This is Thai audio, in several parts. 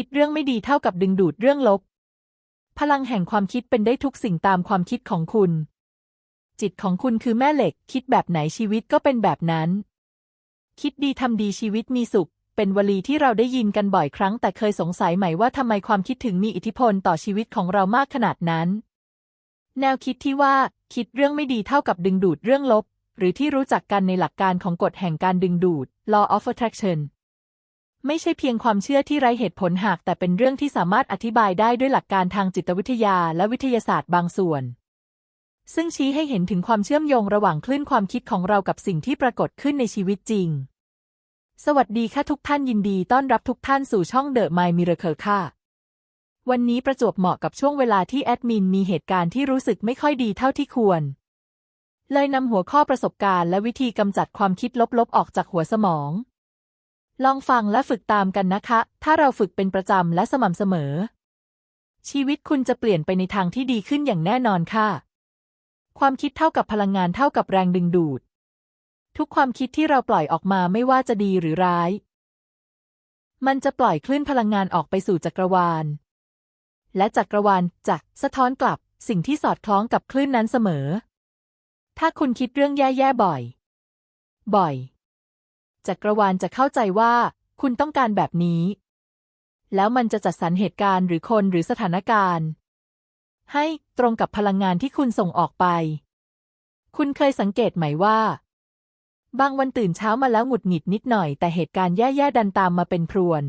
คิดเรื่องไม่ดีเท่ากับดึงดูดเรื่องลบ พลังแห่งความคิดเป็นได้ทุกสิ่งตามความคิดของคุณ จิตของคุณคือแม่เหล็ก คิดแบบไหนชีวิตก็เป็นแบบนั้น คิดดีทำดีชีวิตมีสุข เป็นวลีที่เราได้ยินกันบ่อยครั้ง แต่เคยสงสัยไหมว่าทำไมความคิดถึงมีอิทธิพลต่อชีวิตของเรามากขนาดนั้น แนวคิดที่ว่า คิดเรื่องไม่ดีเท่ากับดึงดูดเรื่องลบ หรือที่รู้จักกันในหลักการของกฎแห่งการดึงดูด law of attraction ไม่ใช่เพียงความเชื่อที่ไร้เหตุผลหาก แต่เป็นเรื่องที่สามารถอธิบายได้ด้วยหลักการทางจิตวิทยาและวิทยาศาสตร์บางส่วน ซึ่งชี้ให้เห็นถึงความเชื่อมโยงระหว่างคลื่นความคิดของเรากับสิ่งที่ปรากฏขึ้นในชีวิตจริง สวัสดีค่ะทุกท่านยินดีต้อนรับทุกท่านสู่ช่อง The My Miracle ค่ะ วันนี้ประจวบเหมาะกับช่วงเวลาที่แอดมินมีเหตุการณ์ที่รู้สึกไม่ค่อยดีเท่าที่ควร เลยนำหัวข้อประสบการณ์และวิธีกำจัดความคิดลบๆออกจากหัวสมอง ลองฟังและฝึกตามกันนะคะ ถ้าเราฝึกเป็นประจำและสม่ำเสมอ ชีวิตคุณจะเปลี่ยนไปในทางที่ดีขึ้นอย่างแน่นอนค่ะ ความคิดเท่ากับพลังงานเท่ากับแรงดึงดูด ทุกความคิดที่เราปล่อยออกมาไม่ว่าจะดีหรือร้าย มันจะปล่อยคลื่นพลังงานออกไปสู่จักรวาล และจักรวาลจะสะท้อนกลับสิ่งที่สอดคล้องกับคลื่นนั้นเสมอ ถ้าคุณคิดเรื่องแย่ๆบ่อย บ่อย จักรวาลจะเข้าใจว่า คุณต้องการแบบนี้ แล้วมันจะจัดสรรเหตุการณ์หรือคนหรือสถานการณ์ ให้ตรงกับพลังงานที่คุณส่งออกไป คุณเคยสังเกตไหมว่า บางวันตื่นเช้ามาแล้วหงุดหงิดนิดหน่อย แต่เหตุการณ์แย่ๆดันตามมาเป็นพรวน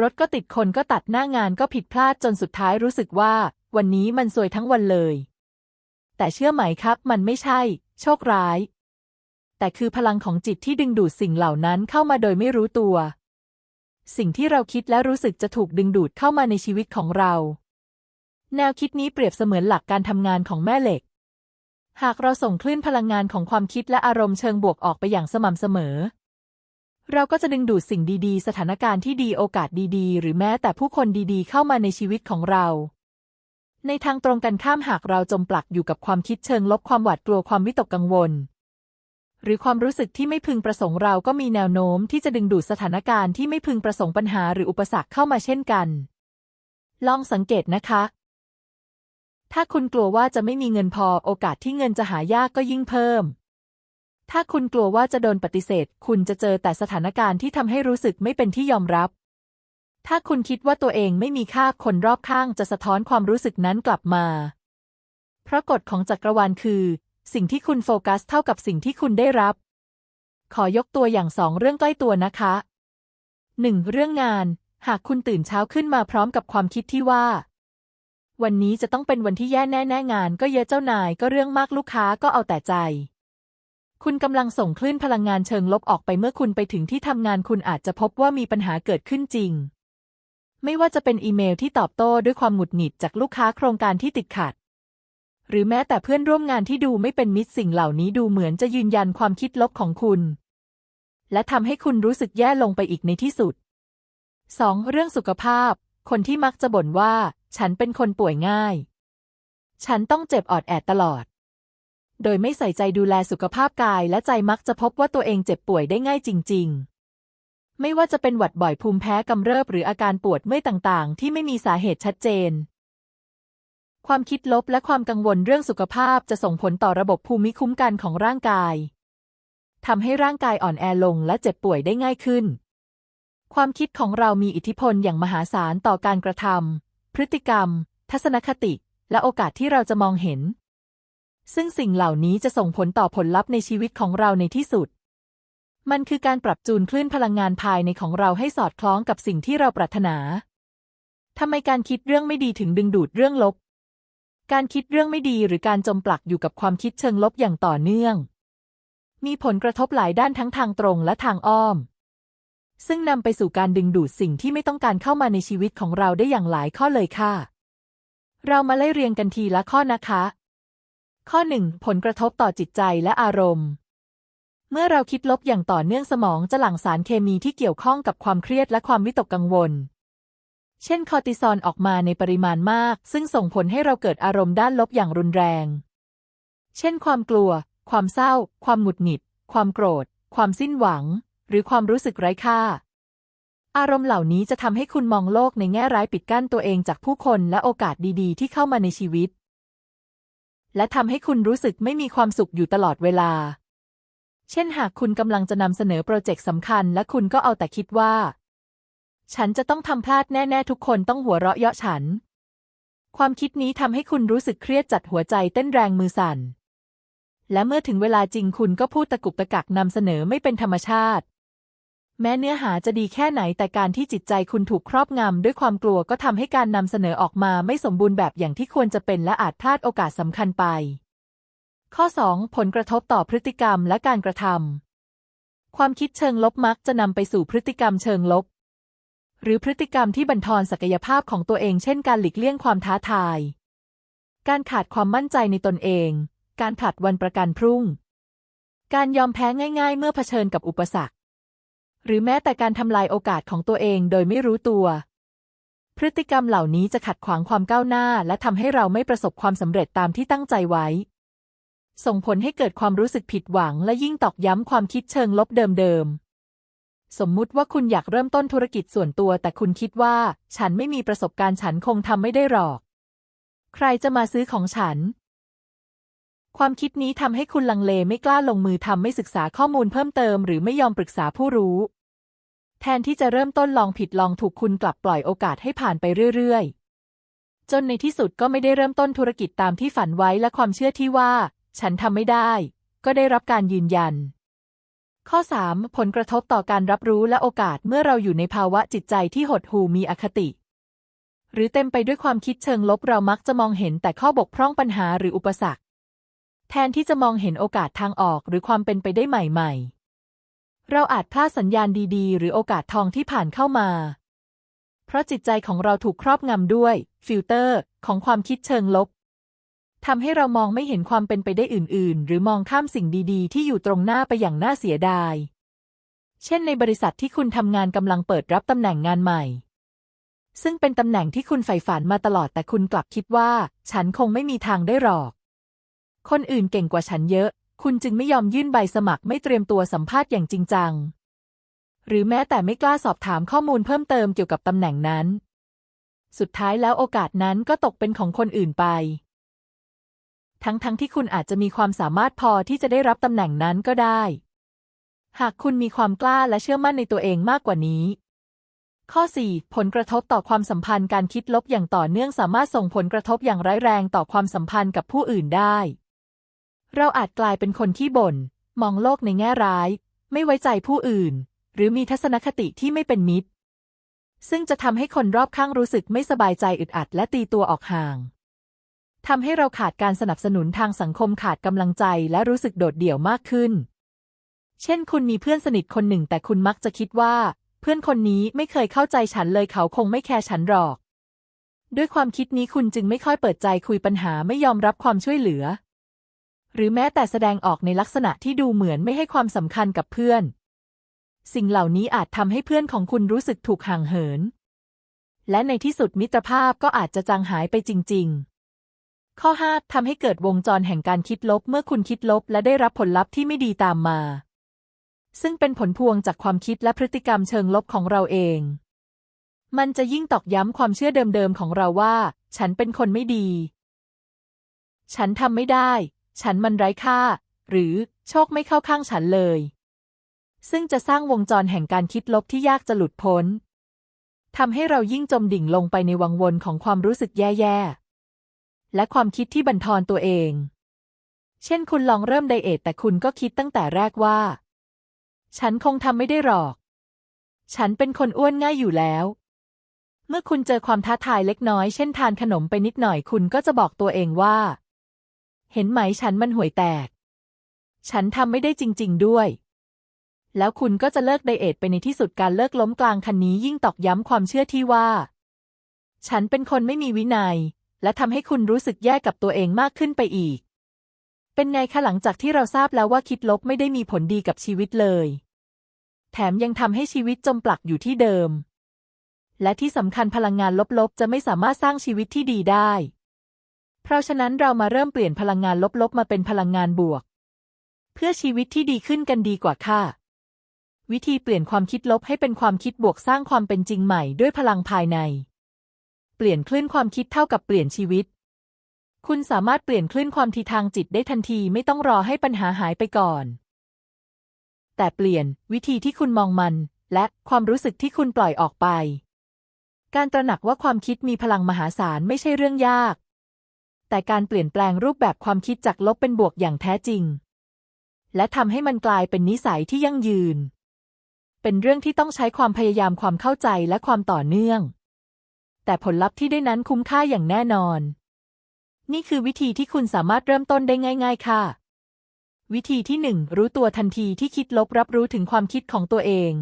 รถก็ติดคนก็ตัดหน้างานก็ผิดพลาดจนสุดท้ายรู้สึกว่า วันนี้มันซวยทั้งวันเลย แต่เชื่อไหมครับ มันไม่ใช่ โชคร้าย แต่คือพลังของจิตที่ดึงดูดสิ่งเหล่านั้นเข้ามาโดยไม่รู้ตัว สิ่งที่เราคิดและรู้สึกจะถูกดึงดูดเข้ามาในชีวิตของเรา แนวคิดนี้เปรียบเสมือนหลักการทำงานของแม่เหล็ก หากเราส่งคลื่นพลังงานของความคิดและอารมณ์เชิงบวกออกไปอย่างสม่ำเสมอ เราก็จะดึงดูดสิ่งดีๆ สถานการณ์ที่ดีโอกาสดีๆ หรือแม้แต่ผู้คนดีๆ เข้ามาในชีวิตของเราในทางตรงกันข้ามหากเราจมปลักอยู่กับความคิดเชิงลบความหวาดกลัวความวิตกกังวล หรือความรู้สึกที่ไม่พึงประสงค์เราก็มีแนวโน้มที่จะดึงดูดสถานการณ์ที่ไม่พึงประสงค์ปัญหาหรืออุปสรรคเข้ามาเช่นกัน ลองสังเกตนะคะ ถ้าคุณกลัวว่าจะไม่มีเงินพอโอกาสที่เงินจะหายากก็ยิ่งเพิ่ม ถ้าคุณกลัวว่าจะโดนปฏิเสธ คุณจะเจอแต่สถานการณ์ที่ทำให้รู้สึกไม่เป็นที่ยอมรับ ถ้าคุณคิดว่าตัวเองไม่มีค่าคนรอบข้างจะสะท้อนความรู้สึกนั้นกลับมา เพราะกฎของจักรวาลคือ สิ่งที่คุณโฟกัสเท่ากับสิ่งที่คุณได้รับ ขอยกตัวอย่างสองเรื่องใกล้ตัวนะคะหนึ่งเรื่องงาน หากคุณตื่นเช้าขึ้นมาพร้อมกับความคิดที่ว่า วันนี้จะต้องเป็นวันที่แย่แน่แน่งาน ก็เยอะเจ้านายก็เรื่องมากลูกค้าก็เอาแต่ใจ คุณกำลังส่งคลื่นพลังงานเชิงลบออกไปเมื่อคุณไปถึงที่ทำงานคุณอาจจะพบว่ามีปัญหาเกิดขึ้นจริง ไม่ว่าจะเป็นอีเมลที่ตอบโต้ด้วยความหงุดหงิดจากลูกค้าโครงการที่ติดขัด หรือแม้แต่เพื่อนร่วมงานที่ดูไม่เป็นมิตรสิ่งเหล่านี้ดูเหมือนจะยืนยันความคิดลบของคุณ และทำให้คุณรู้สึกแย่ลงไปอีกในที่สุด 2. เรื่องสุขภาพ คนที่มักจะบ่นว่า ฉันเป็นคนป่วยง่าย ฉันต้องเจ็บออดแอดตลอด โดยไม่ใส่ใจดูแลสุขภาพกายและใจมักจะพบว่าตัวเองเจ็บป่วยได้ง่ายจริง ๆ ไม่ว่าจะเป็นหวัดบ่อยภูมิแพ้กำเริบหรืออาการปวดเมื่อยต่างๆ ที่ไม่มีสาเหตุชัดเจน ความคิดลบและความกังวลเรื่องสุขภาพจะส่งผลต่อระบบภูมิคุ้มกันของร่างกายทำให้ร่างกายอ่อนแอลงและเจ็บป่วยได้ง่ายขึ้น ความคิดของเรามีอิทธิพลอย่างมหาศาลต่อการกระทำพฤติกรรม ทัศนคติ และโอกาสที่เราจะมองเห็น ซึ่งสิ่งเหล่านี้จะส่งผลต่อผลลัพธ์ในชีวิตของเราในที่สุด มันคือการปรับจูนคลื่นพลังงานภายในของเราให้สอดคล้องกับสิ่งที่เราปรารถนาทำไมการคิดเรื่องไม่ดีถึงดึงดูดเรื่องลบ การคิดเรื่องไม่ดีหรือการจมปลักอยู่กับความคิดเชิงลบอย่างต่อเนื่อง มีผลกระทบหลายด้านทั้งทางตรงและทางอ้อม ซึ่งนำไปสู่การดึงดูดสิ่งที่ไม่ต้องการเข้ามาในชีวิตของเราได้อย่างหลายข้อเลยค่ะ เรามาไล่เรียงกันทีละข้อนะคะ ข้อหนึ่งผลกระทบต่อจิตใจและอารมณ์ เมื่อเราคิดลบอย่างต่อเนื่องสมองจะหลั่งสารเคมีที่เกี่ยวข้องกับความเครียดและความวิตกกังวล เช่นคอร์ติซอลออกมาในปริมาณมาก ซึ่งส่งผลให้เราเกิดอารมณ์ด้านลบอย่างรุนแรง เช่น ความกลัว ความเศร้า ความหงุดหงิด ความโกรธ ความสิ้นหวัง หรือความรู้สึกไร้ค่า อารมณ์เหล่านี้จะทำให้คุณมองโลกในแง่ร้ายปิดกั้นตัวเองจากผู้คนและโอกาสดีๆ ที่เข้ามาในชีวิต และทำให้คุณรู้สึกไม่มีความสุขอยู่ตลอดเวลา เช่นหากคุณกำลังจะนำเสนอโปรเจกต์สำคัญ และคุณก็เอาแต่คิดว่า ฉันจะต้องทำพลาดแน่ ๆ ทุกคนต้องหัวเราะเยาะฉัน ความคิดนี้ทำให้คุณรู้สึกเครียดจัดหัวใจเต้นแรงมือสั่น และเมื่อถึงเวลาจริงคุณก็พูดตะกุกตะกักนำเสนอไม่เป็นธรรมชาติ แม้เนื้อหาจะดีแค่ไหนแต่การที่จิตใจคุณถูกครอบงำด้วยความกลัวก็ทำให้การนำเสนอออกมาไม่สมบูรณ์แบบอย่างที่ควรจะเป็นและอาจพลาดโอกาสสำคัญไป ข้อ 2. ผลกระทบต่อพฤติกรรมและการกระทำความคิดเชิงลบมักจะนำไปสู่พฤติกรรมเชิงลบ หรือพฤติกรรมที่บั่นทอนศักยภาพของตัวเองเช่นการหลีกเลี่ยงความท้าทาย การขาดความมั่นใจในตนเอง การผลัดวันประกันพรุ่ง การยอมแพ้ง่าย ๆ เมื่อเผชิญกับอุปสรรค หรือแม้แต่การทำลายโอกาสของตัวเองโดยไม่รู้ตัว พฤติกรรมเหล่านี้จะขัดขวางความก้าวหน้า และทำให้เราไม่ประสบความสำเร็จตามที่ตั้งใจไว้ ส่งผลให้เกิดความรู้สึกผิดหวัง และยิ่งตอกย้ำความคิดเชิงลบเดิมๆ สมมุติว่าคุณอยากเริ่มต้นธุรกิจส่วนตัว แต่คุณคิดว่า ฉันไม่มีประสบการณ์ฉันคงทำไม่ได้หรอก ใครจะมาซื้อของฉัน ความคิดนี้ทำให้คุณลังเลไม่กล้าลงมือทำไม่ศึกษาข้อมูลเพิ่มเติม หรือไม่ยอมปรึกษาผู้รู้ แทนที่จะเริ่มต้นลองผิดลองถูกคุณกลับปล่อยโอกาสให้ผ่านไปเรื่อยๆ จนในที่สุดก็ไม่ได้เริ่มต้นธุรกิจตามที่ฝันไว้และความเชื่อที่ว่า ฉันทำไม่ได้ ก็ได้รับการยืนยัน ข้อ 3. ผลกระทบต่อการรับรู้และโอกาสเมื่อเราอยู่ในภาวะจิตใจที่หดหู่มีอคติ หรือเต็มไปด้วยความคิดเชิงลบเรามักจะมองเห็นแต่ข้อบกพร่องปัญหาหรืออุปสรรค แทนที่จะมองเห็นโอกาสทางออกหรือความเป็นไปได้ใหม่ๆ เราอาจพลาดสัญญาณดีๆ หรือโอกาสทองที่ผ่านเข้ามา เพราะจิตใจของเราถูกครอบงำด้วย ฟิลเตอร์ ของความคิดเชิงลบ ทำให้เรามองไม่เห็นความเป็นไปได้อื่น ๆ หรือมองข้ามสิ่งดีๆ ที่อยู่ตรงหน้าไปอย่างน่าเสียดาย เช่นในบริษัทที่คุณทำงานกำลังเปิดรับตำแหน่งงานใหม่ ซึ่งเป็นตำแหน่งที่คุณใฝ่ฝันมาตลอดแต่คุณกลับคิดว่า ฉันคงไม่มีทางได้หรอก คนอื่นเก่งกว่าฉันเยอะ คุณจึงไม่ยอมยื่นใบสมัครไม่เตรียมตัวสัมภาษณ์อย่างจริงจัง หรือแม้แต่ไม่กล้าสอบถามข้อมูลเพิ่มเติมเกี่ยวกับตำแหน่งนั้น สุดท้ายแล้วโอกาสนั้นก็ตกเป็นของคนอื่นไป ทั้งๆทที่คุณอาจจะมีความสามารถพอที่จะได้รับตำแหน่งนั้นก็ได้ หากคุณมีความกล้าและเชื่อมั่นในตัวเองมากกว่านี้ ข้อ 4. ผลกระทบต่อความสัมพันธ์การคิดลบอย่างต่อเนื่องสามารถส่งผลกระทบอย่างร้ายแรงต่อความสัมพันธ์กับผู้อื่นได้ เราอาจกลายเป็นคนที่บ่น มองโลกในแง่ร้าย ไม่ไว้ใจผู้อื่น หรือมีทัศนคติที่ไม่เป็นมิตร ซึ่งจะทำให้คนรอบข้างรู้สึกไม่สบายใจอึดอัดและตีตัวออกห่าง ทำให้เราขาดการสนับสนุนทางสังคมขาดกำลังใจและรู้สึกโดดเดี่ยวมากขึ้น เช่น คุณมีเพื่อนสนิทคนหนึ่ง แต่คุณมักจะคิดว่า เพื่อนคนนี้ไม่เคยเข้าใจฉันเลยเขาคงไม่แคร์ฉันหรอก ด้วยความคิดนี้คุณจึงไม่ค่อยเปิดใจคุยปัญหาไม่ยอมรับความช่วยเหลือ หรือแม้แต่แสดงออกในลักษณะที่ดูเหมือนไม่ให้ความสำคัญกับเพื่อน สิ่งเหล่านี้อาจทำให้เพื่อนของคุณรู้สึกถูกห่างเหิน และในที่สุดมิตรภาพก็อาจจะจางหายไปจริง ๆ ข้อ 5ทำให้เกิดวงจรแห่งการคิดลบเมื่อคุณคิดลบ และได้รับผลลัพธ์ที่ไม่ดีตามมา ซึ่งเป็นผลพวงจากความคิดและพฤติกรรมเชิงลบของเราเอง มันจะยิ่งตอกย้ำความเชื่อเดิมๆของเราว่า ฉันเป็นคนไม่ดี ฉันทำไม่ได้ ฉันมันไร้ค่า หรือโชคไม่เข้าข้างฉันเลย ซึ่งจะสร้างวงจรแห่งการคิดลบที่ยากจะหลุดพ้นทำให้เรายิ่งจมดิ่งลงไปในวังวนของความรู้สึกแย่ๆ และความคิดที่บั่นทอนตัวเอง เช่นคุณลองเริ่มไดเอทแต่คุณก็คิดตั้งแต่แรกว่า ฉันคงทำไม่ได้หรอก ฉันเป็นคนอ้วนง่ายอยู่แล้ว เมื่อคุณเจอความท้าทายเล็กน้อย เช่นทานขนมไปนิดหน่อยคุณก็จะบอกตัวเองว่า เห็นไหมฉันมันห่วยแตก ฉันทำไม่ได้จริง ๆ ด้วยแล้วคุณก็จะเลิกไดเอทไปในที่สุดการเลิกล้มกลางคันนี้ยิ่งตอกย้ำความเชื่อที่ว่า ฉันเป็นคนไม่มีวินัย และทำให้คุณรู้สึกแย่กับตัวเองมากขึ้นไปอีก เป็นไงคะหลังจากที่เราทราบแล้วว่าคิดลบไม่ได้มีผลดีกับชีวิตเลย แถมยังทำให้ชีวิตจมปลักอยู่ที่เดิม และที่สำคัญพลังงานลบๆ จะไม่สามารถสร้างชีวิตที่ดีได้ เพราะฉะนั้นเรามาเริ่มเปลี่ยนพลังงานลบๆ มาเป็นพลังงานบวก เพื่อชีวิตที่ดีขึ้นกันดีกว่าค่ะวิธีเปลี่ยนความคิดลบให้เป็นความคิดบวกสร้างความเป็นจริงใหม่ด้วยพลังภายใน ปลี่ยนคลื่นความคิดเท่ากับเปลี่ยนชีวิต คุณสามารถเปลี่ยนคลื่นความทีทางจิตได้ทันทีไม่ต้องรอให้ปัญหาหายไปก่อน แต่เปลี่ยนวิธีที่คุณมองมัน และความรู้สึกที่คุณปล่อยออกไป การตระหนักว่าความคิดมีพลังมหาศาลไม่ใช่เรื่องยาก แต่การเปลี่ยนแปลงรูปแบบความคิดจากลบเป็นบวกอย่างแท้จริง และทำให้มันกลายเป็นนิสัยที่ยั่งยืน เป็นเรื่องที่ต้องใช้ความพยายามความเข้าใจและความต่อเนื่อง แต่ผลลัพธ์ที่ได้นั้นคุ้มค่าอย่างแน่นอน นี่คือวิธีที่คุณสามารถเริ่มต้นได้ง่าย ๆ ค่ะ วิธีที่หนึ่งรู้ตัวทันทีที่คิดลบรับรู้ถึงความคิดของตัวเอง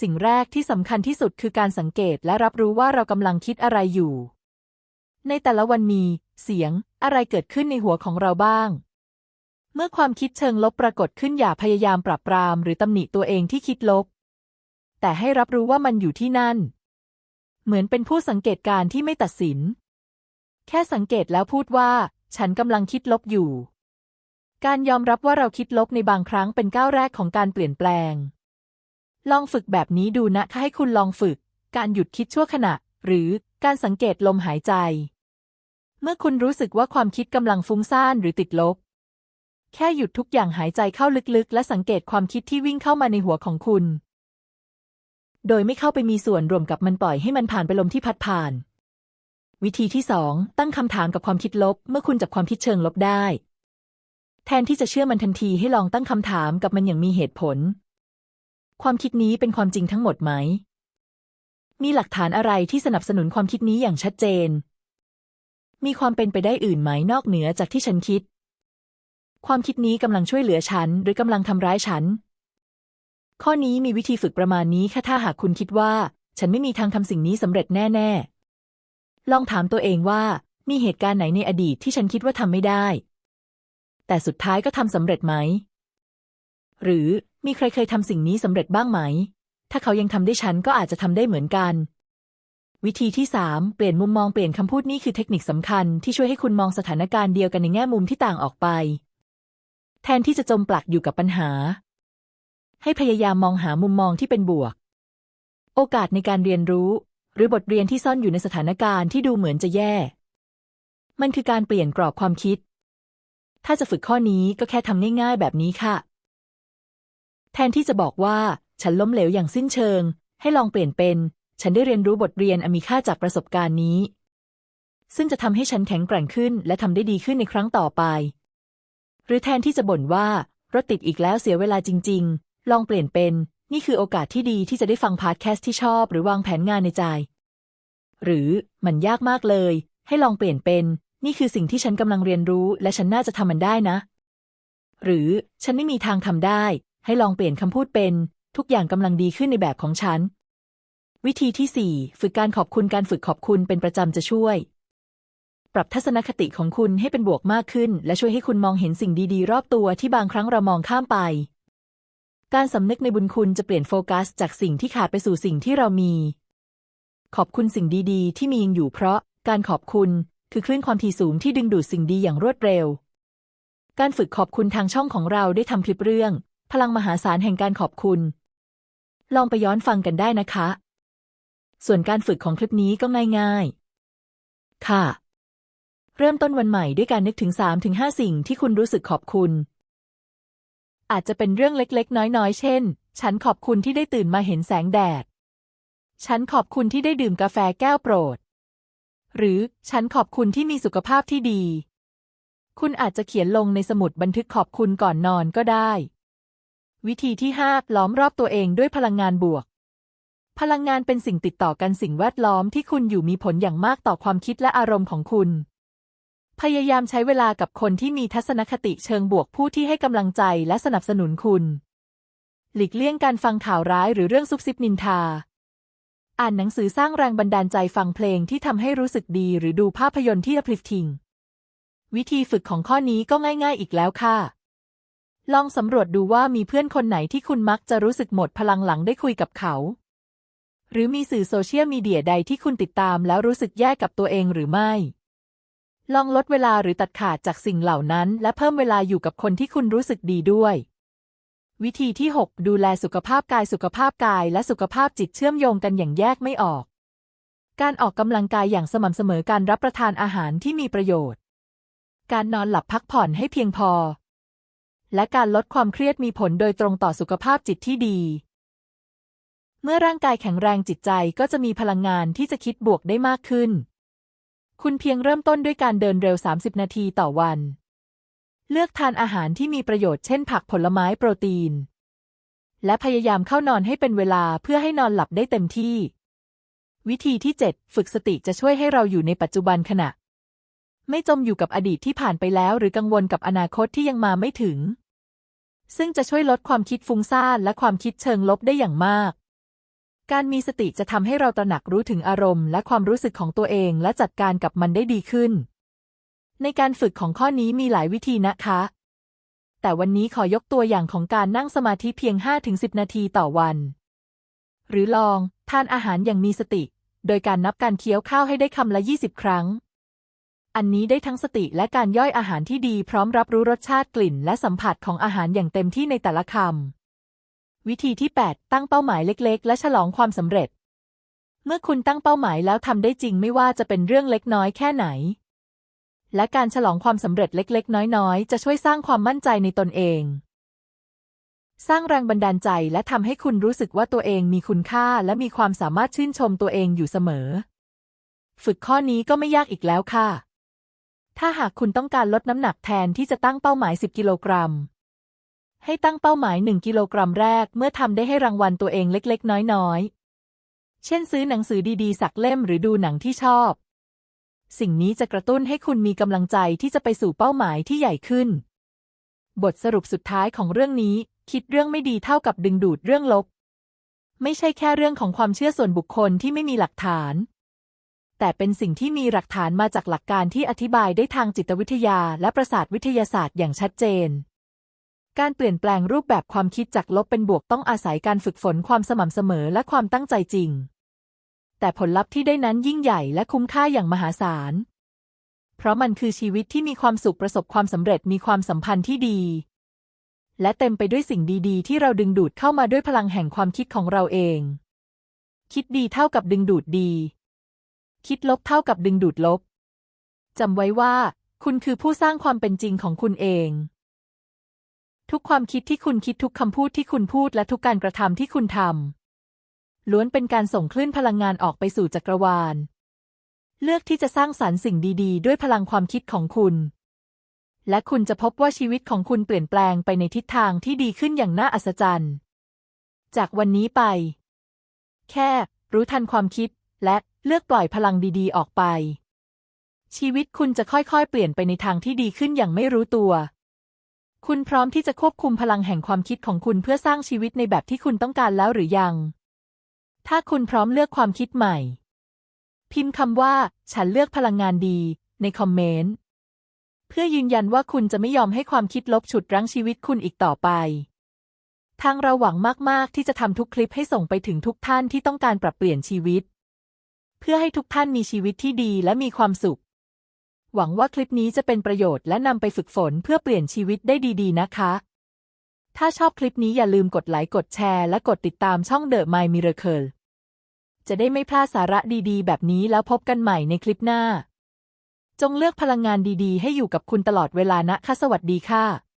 สิ่งแรกที่สำคัญที่สุดคือการสังเกตและรับรู้ว่าเรากำลังคิดอะไรอยู่ ในแต่ละวันมี เสียง อะไรเกิดขึ้นในหัวของเราบ้าง เมื่อความคิดเชิงลบปรากฏขึ้นอย่าพยายามปรับปราม หรือตำหนิตัวเองที่คิดลบ แต่ให้รับรู้ว่ามันอยู่ที่นั่น เหมือนเป็นผู้สังเกตการที่ไม่ตัดสิน แค่สังเกตแล้วพูดว่า ฉันกำลังคิดลบอยู่ การยอมรับว่าเราคิดลบในบางครั้งเป็นก้าวแรกของการเปลี่ยนแปลง ลองฝึกแบบนี้ดูนะให้คุณลองฝึก การหยุดคิดชั่วขณะ หรือการสังเกตลมหายใจ เมื่อคุณรู้สึกว่าความคิดกำลังฟุ้งซ่านหรือติดลบ แค่หยุดทุกอย่างหายใจเข้าลึกๆ และสังเกตความคิดที่วิ่งเข้ามาในหัวของคุณ โดยไม่เข้าไปมีส่วนรวมกับมันปล่อยให้มันผ่านไปลมที่พัดผ่าน วิธีที่สองตั้งคำถามกับความคิดลบ เมื่อคุณจับความคิดเชิงลบได้ แทนที่จะเชื่อมันทันทีให้ลองตั้งคำถามกับมันอย่างมีเหตุผล ความคิดนี้เป็นความจริงทั้งหมดไหม มีหลักฐานอะไรที่สนับสนุนความคิดนี้อย่างชัดเจน มีความเป็นไปได้อื่นไหมนอกเหนือจากที่ฉันคิด ความคิดนี้กำลังช่วยเหลือฉัน หรือกำลังทำร้ายฉัน ข้อนี้มีวิธีฝึกประมาณนี้แค่ถ้าหากคุณคิดว่า ฉันไม่มีทางทำสิ่งนี้สำเร็จแน่ๆ ลองถามตัวเองว่า มีเหตุการณ์ไหนในอดีตที่ฉันคิดว่าทำไม่ได้ แต่สุดท้ายก็ทำสำเร็จไหม หรือมีใครเคยทำสิ่งนี้สำเร็จบ้างไหม ถ้าเขายังทำได้ฉันก็อาจจะทำได้เหมือนกัน วิธีที่สามเปลี่ยนมุมมองเปลี่ยนคำพูดนี่คือเทคนิคสำคัญที่ช่วยให้คุณมองสถานการณ์เดียวกันในแง่มุมที่ต่างออกไป แทนที่จะจมปลักอยู่กับปัญหา ให้พยายามมองหามุมมองที่เป็นบวก โอกาสในการเรียนรู้ หรือบทเรียนที่ซ่อนอยู่ในสถานการณ์ที่ดูเหมือนจะแย่ มันคือการเปลี่ยนกรอบความคิด ถ้าจะฝึกข้อนี้ก็แค่ทำง่ายๆแบบนี้ค่ะ แทนที่จะบอกว่า ฉันล้มเหลวอย่างสิ้นเชิง ให้ลองเปลี่ยนเป็น ฉันได้เรียนรู้บทเรียนอันมีค่าจากประสบการณ์นี้ ซึ่งจะทำให้ฉันแข็งแกร่งขึ้น และทำได้ดีขึ้นในครั้งต่อไป หรือแทนที่จะบ่นว่ารถติดอีกแล้วเสียเวลาจริงๆ ลองเปลี่ยนเป็น นี่คือโอกาสที่ดีที่จะได้ฟังพาดแคสต์ที่ชอบหรือวางแผนงานในใจ หรือมันยากมากเลย ให้ลองเปลี่ยนเป็น นี่คือสิ่งที่ฉันกำลังเรียนรู้ และฉันน่าจะทำมันได้นะ หรือฉันไม่มีทางทำได้ ให้ลองเปลี่ยนคำพูดเป็น ทุกอย่างกำลังดีขึ้นในแบบของฉัน วิธีที่สี่ฝึกการขอบคุณการฝึกขอบคุณเป็นประจำจะช่วย ปรับทัศนคติของคุณให้เป็นบวกมากขึ้น และช่วยให้คุณมองเห็นสิ่งดีๆ รอบตัวที่บางครั้งเรามองข้ามไป การสำนึกในบุญคุณจะเปลี่ยนโฟกัส จากสิ่งที่ขาดไปสู่สิ่งที่เรามี ขอบคุณสิ่งดีๆ ที่มียังอยู่เพราะการขอบคุณคือคลื่นความถี่สูงที่ดึงดูดสิ่งดีอย่างรวดเร็ว การฝึกขอบคุณทางช่องของเราได้ทำคลิปเรื่อง พลังมหาศาลแห่งการขอบคุณ ลองไปย้อนฟังกันได้นะคะ ส่วนการฝึกของคลิปนี้ก็ง่ายๆ ค่ะ เริ่มต้นวันใหม่ด้วยการนึกถึง 3-5 สิ่งที่คุณรู้สึกขอบคุณ อาจจะเป็นเรื่องเล็กๆ น้อยๆ เช่น ฉันขอบคุณที่ได้ตื่นมาเห็นแสงแดด ฉันขอบคุณที่ได้ดื่มกาแฟแก้วโปรด หรือฉันขอบคุณที่มีสุขภาพที่ดี คุณอาจจะเขียนลงในสมุดบันทึกขอบคุณก่อนนอนก็ได้ วิธีที่ห้าล้อมรอบตัวเองด้วยพลังงานบวก พลังงานเป็นสิ่งติดต่อกันสิ่งแวดล้อมที่คุณอยู่มีผลอย่างมากต่อความคิดและอารมณ์ของคุณ พยายามใช้เวลากับคนที่มีทัศนคติเชิงบวกผู้ที่ให้กำลังใจและสนับสนุนคุณ หลีกเลี่ยงการฟังข่าวร้ายหรือเรื่องซุบซิบนินทา อ่านหนังสือสร้างแรงบันดาลใจฟังเพลงที่ทำให้รู้สึกดีหรือดูภาพยนตร์ที่ uplifting วิธีฝึกของข้อนี้ก็ง่าย ๆ อีกแล้วค่ะ ลองสำรวจดูว่ามีเพื่อนคนไหนที่คุณมักจะรู้สึกหมดพลังหลังได้คุยกับเขา หรือมีสื่อโซเชียลมีเดียใดที่คุณติดตามแล้วรู้สึกแย่กับตัวเองหรือไม่ ลองลดเวลาหรือตัดขาดจากสิ่งเหล่านั้น และเพิ่มเวลาอยู่กับคนที่คุณรู้สึกดีด้วย วิธีที่ 6 ดูแลสุขภาพกายสุขภาพกายและสุขภาพจิตเชื่อมโยงกันอย่างแยกไม่ออก การออกกำลังกายอย่างสม่ำเสมอการรับประทานอาหารที่มีประโยชน์ การนอนหลับพักผ่อนให้เพียงพอ และการลดความเครียดมีผลโดยตรงต่อสุขภาพจิตที่ดีเมื่อร่างกายแข็งแรงจิตใจก็จะมีพลังงานที่จะคิดบวกได้มากขึ้น คุณเพียงเริ่มต้นด้วยการเดินเร็ว 30 นาทีต่อวัน เลือกทานอาหารที่มีประโยชน์เช่นผักผลไม้โปรตีน และพยายามเข้านอนให้เป็นเวลาเพื่อให้นอนหลับได้เต็มที่ วิธีที่ 7 ฝึกสติจะช่วยให้เราอยู่ในปัจจุบันขณะ ไม่จมอยู่กับอดีตที่ผ่านไปแล้ว หรือกังวลกับอนาคตที่ยังมาไม่ถึง ซึ่งจะช่วยลดความคิดฟุ้งซ่านและความคิดเชิงลบได้อย่างมาก การมีสติจะทำให้เราตระหนักรู้ถึงอารมณ์และความรู้สึกของตัวเองและจัดการกับมันได้ดีขึ้น ในการฝึกของข้อนี้มีหลายวิธีนะคะ แต่วันนี้ขอยกตัวอย่างของการนั่งสมาธิเพียง 5-10 นาทีต่อวัน หรือลองทานอาหารอย่างมีสติ โดยการนับการเคี้ยวข้าวให้ได้คำละ 20 ครั้ง อันนี้ได้ทั้งสติและการย่อยอาหารที่ดีพร้อมรับรู้รสชาติกลิ่น และสัมผัสของอาหารอย่างเต็มที่ในแต่ละคำ วิธีที่ 8 ตั้งเป้าหมายเล็กๆ และฉลองความสำเร็จ เมื่อคุณตั้งเป้าหมายแล้วทำได้จริงไม่ว่าจะเป็นเรื่องเล็กน้อยแค่ไหน และการฉลองความสำเร็จเล็กๆ น้อยๆ จะช่วยสร้างความมั่นใจในตนเอง สร้างแรงบันดาลใจและทำให้คุณรู้สึกว่าตัวเองมีคุณค่าและมีความสามารถชื่นชมตัวเองอยู่เสมอ ฝึกข้อนี้ก็ไม่ยากอีกแล้วค่ะ ถ้าหากคุณต้องการลดน้ำหนักแทนที่จะตั้งเป้าหมาย 10 กิโลกรัม ให้ตั้งเป้าหมาย 1 กิโลกรัมแรก เมื่อทำได้ให้รางวัลตัวเองเล็ก ๆ น้อย ๆ เช่นซื้อหนังสือดีๆ สักเล่มหรือดูหนังที่ชอบ สิ่งนี้จะกระตุ้นให้คุณมีกำลังใจที่จะไปสู่เป้าหมายที่ใหญ่ขึ้น บทสรุปสุดท้ายของเรื่องนี้ คิดเรื่องไม่ดีเท่ากับดึงดูดเรื่องลบ ไม่ใช่แค่เรื่องของความเชื่อส่วนบุคคลที่ไม่มีหลักฐานแต่เป็นสิ่งที่มีหลักฐานมาจากหลักการที่อธิบายได้ทางจิตวิทยาและประสาทวิทยาศาสตร์อย่างชัดเจน การเปลี่ยนแปลงรูปแบบความคิดจากลบเป็นบวกต้องอาศัยการฝึกฝนความสม่ำเสมอและความตั้งใจจริง แต่ผลลัพธ์ที่ได้นั้นยิ่งใหญ่และคุ้มค่าอย่างมหาศาล เพราะมันคือชีวิตที่มีความสุขประสบความสำเร็จมีความสัมพันธ์ที่ดี และเต็มไปด้วยสิ่งดีๆ ที่เราดึงดูดเข้ามาด้วยพลังแห่งความคิดของเราเอง คิดดีเท่ากับดึงดูดดี คิดลบเท่ากับดึงดูดลบจำไว้ว่า คุณคือผู้สร้างความเป็นจริงของคุณเอง ทุกความคิดที่คุณคิดทุกคำพูดที่คุณพูดและทุกการกระทำที่คุณทำล้วนเป็นการส่งคลื่นพลังงานออกไปสู่จักรวาล เลือกที่จะสร้างสรรค์สิ่งดี ๆ ด้วยพลังความคิดของคุณ และคุณจะพบว่าชีวิตของคุณเปลี่ยนแปลงไปในทิศทางที่ดีขึ้นอย่างน่าอัศจรรย์ จากวันนี้ไป แค่ รู้ทันความคิด และเลือกปล่อยพลังดี ๆ ออกไป ชีวิตคุณจะค่อยๆ เปลี่ยนไปในทางที่ดีขึ้นอย่างไม่รู้ตัว คุณพร้อมที่จะควบคุมพลังแห่งความคิดของคุณเพื่อสร้างชีวิตในแบบที่คุณต้องการแล้วหรือยัง ถ้าคุณพร้อมเลือกความคิดใหม่ พิมพ์คำว่า ฉันเลือกพลังงานดี ในคอมเมนต์ เพื่อยืนยันว่าคุณจะไม่ยอมให้ความคิดลบฉุดรั้งชีวิตคุณอีกต่อไป ทางเราหวังมาก ๆ ที่จะทำทุกคลิปให้ส่งไปถึงทุกท่านที่ต้องการปรับเปลี่ยนชีวิต เพื่อให้ทุกท่านมีชีวิตที่ดีและมีความสุข หวังว่าคลิปนี้จะเป็นประโยชน์และนำไปฝึกฝนเพื่อเปลี่ยนชีวิตได้ดีๆ นะคะ ถ้าชอบคลิปนี้อย่าลืมกดไลค์กดแชร์และกดติดตามช่อง The My Miracle จะได้ไม่พลาดสาระดีๆ แบบนี้แล้วพบกันใหม่ในคลิปหน้า จงเลือกพลังงานดีๆ ให้อยู่กับคุณตลอดเวลานะคะสวัสดีค่ะ